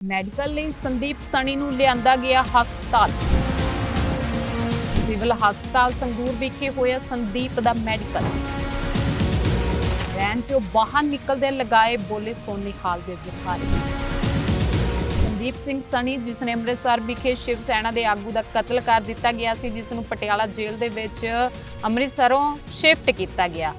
Medical ਲਈ ਸੰਦੀਪ ਸਣੀ ਨੂੰ ਲਿਆਂਦਾ ਗਿਆ ਹਸਪਤਾਲ। ਸਿਵਲ ਹਸਪਤਾਲ ਸੰਗਰੂਰ ਵਿਖੇ ਹੋਇਆ ਸੰਦੀਪ ਦਾ ਮੈਡੀਕਲ। ਵੈਨ ਚੋਂ ਬਾਹਰ ਨਿਕਲਦੇ ਲਗਾਏ ਬੋਲੇ ਸੋਨੀ ਖਾਲ ਦੇ ਜਖਾਰੇ ਸੰਦੀਪ ਸਿੰਘ ਸਣੀ, ਜਿਸ ਨੇ ਅੰਮ੍ਰਿਤਸਰ ਵਿਖੇ ਸ਼ਿਵ ਸੈਨਾ ਦੇ ਆਗੂ ਦਾ ਕਤਲ ਕਰ ਦਿੱਤਾ ਗਿਆ ਸੀ, ਜਿਸ ਨੂੰ ਪਟਿਆਲਾ ਜੇਲ੍ਹ ਦੇ ਵਿੱਚ ਅੰਮ੍ਰਿਤਸਰੋਂ ਸ਼ਿਫਟ ਕੀਤਾ ਗਿਆ।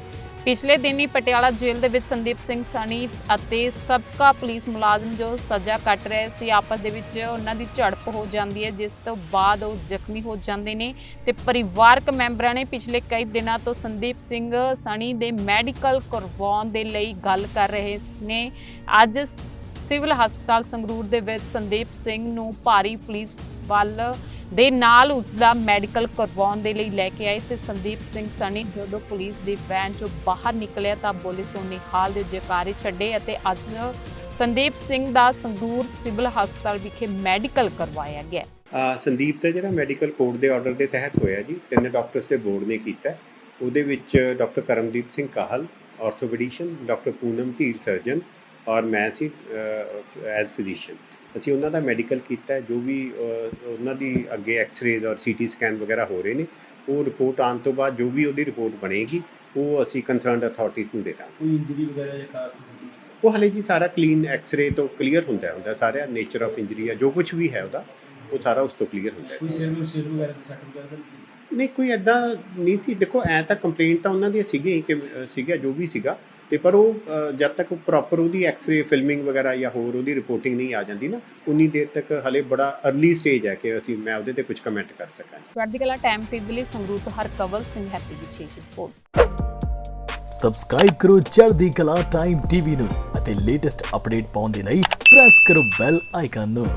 ਪਿਛਲੇ ਦਿਨ ਹੀ ਪਟਿਆਲਾ ਜੇਲ੍ਹ ਦੇ ਵਿੱਚ ਸੰਦੀਪ ਸਿੰਘ ਸਣੀ ਅਤੇ ਸਬਕਾ ਪੁਲਿਸ ਮੁਲਾਜ਼ਮ ਜੋ ਸਜ਼ਾ ਕੱਟ ਰਹੇ ਸੀ, ਆਪਸ ਦੇ ਵਿੱਚ ਉਹਨਾਂ ਦੀ ਝੜਪ ਹੋ ਜਾਂਦੀ ਹੈ, ਜਿਸ ਤੋਂ ਬਾਅਦ ਉਹ ਜ਼ਖਮੀ ਹੋ ਜਾਂਦੇ ਨੇ ਤੇ ਪਰਿਵਾਰਕ ਮੈਂਬਰਾਂ ਨੇ ਪਿਛਲੇ ਕਈ ਦਿਨਾਂ ਤੋਂ ਸੰਦੀਪ ਸਿੰਘ ਸਣੀ ਦੇ ਮੈਡੀਕਲ ਕਰਵਾਉਣ ਦੇ ਲਈ ਗੱਲ ਕਰ ਰਹੇ ਨੇ। ਅੱਜ ਸਿਵਲ ਹਸਪਤਾਲ ਸੰਗਰੂਰ ਦੇ ਵਿੱਚ ਸੰਦੀਪ ਸਿੰਘ ਨੂੰ ਭਾਰੀ ਪੁਲਿਸ ਵੱਲ ਦੇ ਨਾਲ ਉਸ ਦਾ ਮੈਡੀਕਲ ਕਰਵਾਉਣ ਦੇ ਲਈ ਲੈ ਕੇ ਆਏ ਤੇ ਸੰਦੀਪ ਸਿੰਘ ਸਣੀ ਜਦੋਂ ਪੁਲਿਸ ਦੀ ਵੈਨ ਚੋਂ ਬਾਹਰ ਨਿਕਲਿਆ ਤਾਂ ਬੋਲੇ ਸੋਨੀ ਹਾਲ ਦੇ ਜਕਾਰੇ ਛੱਡੇ ਅਤੇ ਅੱਜ ਸੰਦੀਪ ਸਿੰਘ ਦਾ ਸੰਗਰੂਰ ਸਿਵਲ ਹਸਪਤਾਲ ਵਿਖੇ ਮੈਡੀਕਲ ਕਰਵਾਇਆ ਗਿਆ ਸੰਦੀਪ ਦਾ ਜਿਹੜਾ ਮੈਡੀਕਲ ਕੋਡ ਦੇ ਆਰਡਰ ਦੇ ਤਹਿਤ ਹੋਇਆ ਜੀ, ਤਿੰਨ ਡਾਕਟਰਸ ਦੇ ਬੋਰਡ ਨੇ ਕੀਤਾ ਹੈ। ਉਹਦੇ ਵਿੱਚ doctor Karamdeep Singh Kahal orthopedician doctor Poonam Dhir surgeon ਔਰ ਮੈਂ ਸੀ ਐਜ਼ ਫਿਜ਼ੀਸ਼ੀਅਨ ਅਸੀਂ ਉਹਨਾਂ ਦਾ ਮੈਡੀਕਲ ਕੀਤਾ ਜੋ ਵੀ ਉਹਨਾਂ ਦੀ ਅੱਗੇ ਐਕਸ-ਰੇਜ਼ ਔਰ ਸੀਟੀ ਸਕੈਨ ਵਗੈਰਾ ਹੋ ਰਹੇ ਨੇ ਉਹ ਰਿਪੋਰਟ ਆਉਣ ਤੋਂ ਬਾਅਦ ਜੋ ਵੀ ਉਹਦੀ ਰਿਪੋਰਟ ਬਣੇਗੀ ਉਹ ਅਸੀਂ ਕੰਸਰਨਡ ਅਥਾਰਟੀਜ਼ ਨੂੰ ਦੇ ਦਾਂਗੇ। ਕੋਈ ਇੰਜਰੀ ਵਗੈਰਾ ਜਾਂ ਖਾਸ ਉਹ ਹਲੇ ਜੀ ਸਾਰਾ ਕਲੀਨ ਐਕਸ-ਰੇ ਤੋਂ ਕਲੀਅਰ ਹੁੰਦਾ ਹੁੰਦਾ ਸਾਰਾ ਨੇਚਰ ਆਫ ਇੰਜਰੀ ਹੈ ਜੋ ਕੁਝ ਵੀ ਹੈ ਉਹਦਾ ਉਹ ਸਾਰਾ ਉਸ ਤੋਂ ਕਲੀਅਰ ਹੁੰਦਾ ਹੈ। ਕੋਈ ਸਿਰ ਨੂੰ ਸਿਰ ਵਗੈਰਾ ਦੀ ਸੱਟ ਵਗੈਰਾ ਨਹੀਂ ਕੋਈ ਐਦਾਂ ਨਹੀਂ ਸੀ। ਦੇਖੋ ਐ ਤਾਂ ਕੰਪਲੇਂਟ ਤਾਂ ਉਹਨਾਂ ਦੀ ਸੀਗੀ ਕਿ ਸੀਗਾ ਜੋ ਵੀ ਸੀਗਾ ਤੇ ਪਰ ਉਹ ਜਦ ਤੱਕ ਪ੍ਰੋਪਰ ਉਹਦੀ ਐਕਸ-ਰੇ ਫਿਲਮਿੰਗ ਵਗੈਰਾ ਜਾਂ ਹੋਰ ਉਹਦੀ ਰਿਪੋਰਟਿੰਗ ਨਹੀਂ ਆ ਜਾਂਦੀ ਨਾ ਉਨੀ ਦੇਰ ਤੱਕ ਹਲੇ ਬੜਾ अर्ਲੀ ਸਟੇਜ ਹੈ ਕਿ ਅਸੀਂ ਮੈਂ ਉਹਦੇ ਤੇ ਕੁਝ ਕਮੈਂਟ ਕਰ ਸਕਾਂ। ਚੜ੍ਹਦੀ ਕਲਾ ਟਾਈਮ ਦੇ ਲਈ ਸੰਗਰੂਰ ਤੋਂ ਹਰਕਵਲ ਸਿੰਘ ਹੈਪੀ ਦੀ ਵਿਸ਼ੇਸ਼ ਰਿਪੋਰਟ ਸਬਸਕ੍ਰਾਈਬ ਕਰੋ ਚੜ੍ਹਦੀ ਕਲਾ ਟਾਈਮ ਟੀਵੀ ਨੂੰ ਅਤੇ ਲੇਟੈਸਟ ਅਪਡੇਟ ਪਾਉਣ ਦੇ ਲਈ ਪ੍ਰੈਸ ਕਰੋ ਬੈਲ ਆਈਕਨ ਨੂੰ।